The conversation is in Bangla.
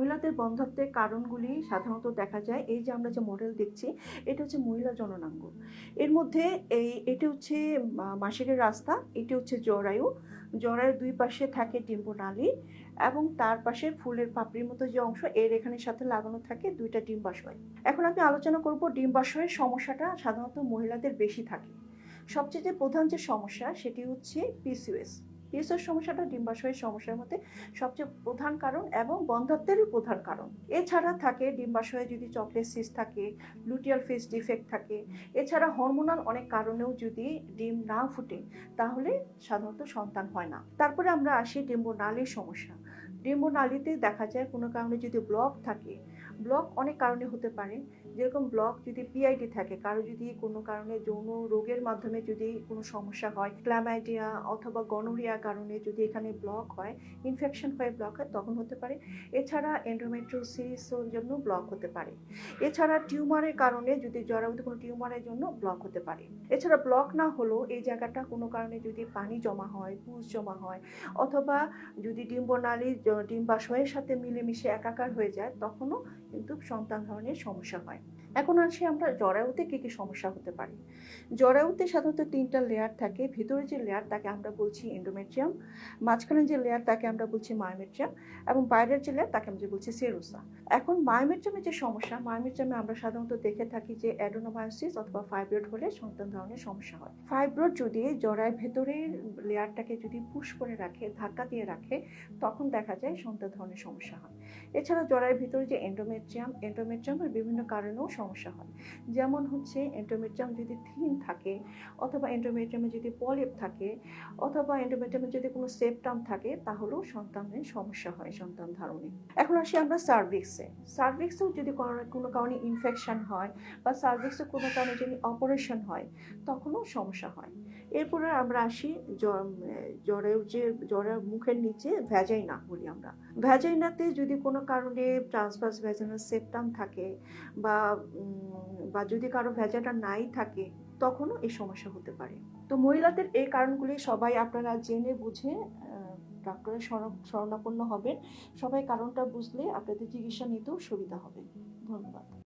মহিলাদের বন্ধত্বের কারণগুলি সাধারণত দেখা যায়। এই যে আমরা যে মডেল দেখছি, এটা হচ্ছে মহিলা জননাঙ্গ। এর মধ্যে এই, এটি হচ্ছে মাসিকের রাস্তা, এটি হচ্ছে জরায়ু। জরায়ুর দুই পাশে থাকে ডিম্বনালী এবং তার পাশে ফুলের পাপড়ির মতো যে অংশ, এর এখানের সাথে লাগানো থাকে দুইটা ডিম্বাশয়। এখন আমি আলোচনা করব ডিম্বাশয়ের সমস্যাটা সাধারণত মহিলাদের বেশি থাকে। সবচেয়ে প্রধান যে সমস্যা, সেটি হচ্ছে পিসিওএস পিএসওর সমস্যাটা, ডিম্বাশয়ের সমস্যার মধ্যে সবচেয়ে প্রধান কারণ এবং বন্ধ্যত্বেরও প্রধান কারণ। এছাড়া থাকে ডিম্বাশয়ে যদি চকলেট সিস থাকে লুটিয়াল ফেস ডিফেক্ট থাকে, এছাড়া হরমোনাল অনেক কারণেও যদি ডিম না ফুটে, তাহলে সাধারণত সন্তান হয় না। তারপরে আমরা আসি ডিম্বনালীর সমস্যা। ডিম্বনালীতে দেখা যায় কোনো কারণে যদি ব্লক থাকে ব্লক অনেক কারণে হতে পারে। যেরকম ব্লক যদি পিআইডি থাকে, কারও যদি কোনো কারণে যৌন রোগের মাধ্যমে যদি কোনো সমস্যা হয় ক্ল্যামাইডিয়া অথবা গনোরিয়ার কারণে যদি এখানে ব্লক হয় ইনফেকশন হয়ে ব্লক হয়, তখন হতে পারে। এছাড়া এন্ডোমেট্রোসিসের জন্য ব্লক হতে পারে। এছাড়া টিউমারের কারণে যদি জরায়ুতে কোনো টিউমারের জন্য ব্লক হতে পারে। এছাড়া ব্লক না হলেও এই জায়গাটা কোনো কারণে যদি পানি জমা হয়, পুষ জমা হয়, অথবা যদি ডিম্বনালী ডিম্বাশয়ের সাথে মিলেমিশে একাকার হয়ে যায়, তখনও কিন্তু সন্তান ধারণের সমস্যা হয়। এখন আসি আমরা জরায়ুতে কী কী সমস্যা হতে পারে। জরায়ুতে সাধারণত তিনটা লেয়ার থাকে, ভিতরে যে লেয়ার তাকে আমরা বলছি এন্ডোমেট্রিয়াম মাঝখানে যে লেয়ার তাকে আমরা বলছি মায়োমেট্রিয়াম এবং বাইরের যে লেয়ার তাকে আমরা বলছি সেরোসা এখন মায়োমেট্রিয়ামের যে সমস্যা মায়োমেট্রিয়ামে আমরা সাধারণত দেখে থাকি যে অ্যাডোনোমায়োসিস অথবা ফাইব্রয়েড হলে সন্তান ধারণের সমস্যা হয়। ফাইব্রয়েড যদি জরায়ের ভেতরের লেয়ারটাকে যদি পুশ করে রাখে, ধাক্কা দিয়ে রাখে, তখন দেখা যায় সন্তান ধারণের সমস্যা হয়। এছাড়া জরায়ের ভিতরে যে এন্ডোমেট্রিয়াম এন্ডোমেট্রিয়ামের বিভিন্ন কারণেও সমস্যা হয়। যেমন হচ্ছে এন্ডোমেট্রিয়াম যদি থিন থাকে অথবা এন্ডোমেট্রিয়ামে যদি পলিপ থাকে অথবা এন্ডোমেট্রিয়ামে যদি কোনো সেপটাম থাকে তাহলেও সন্তানের সমস্যা হয়, সন্তান ধারণে। এখন আসি আমরা সার্ভিক্সে সার্ভিক্সেও যদি কোনো- কারণে ইনফেকশন হয় বা সার্ভিক্সে কোনো কারণে যদি অপারেশন হয় তখনও সমস্যা হয়। এরপরে আমরা আসি জ্বরের যে, জ্বরের মুখের নিচে ভ্যাজাইনা বলি আমরা। ভ্যাজাইনাতে যদি কোনো কারণে ট্রান্সভার্স ভ্যাজাইনাল সেপটাম থাকে বা বা যদি কারও ভেজাটা নাই থাকে, তখনও এই সমস্যা হতে পারে। তো মহিলাদের এই কারণগুলি সবাই আপনারা জেনে বুঝে ডাক্তারের শরণ- শরণাপন্ন হবেন। সবাই কারণটা বুঝলে আপনাদের চিকিৎসা নিতেও সুবিধা হবে। ধন্যবাদ।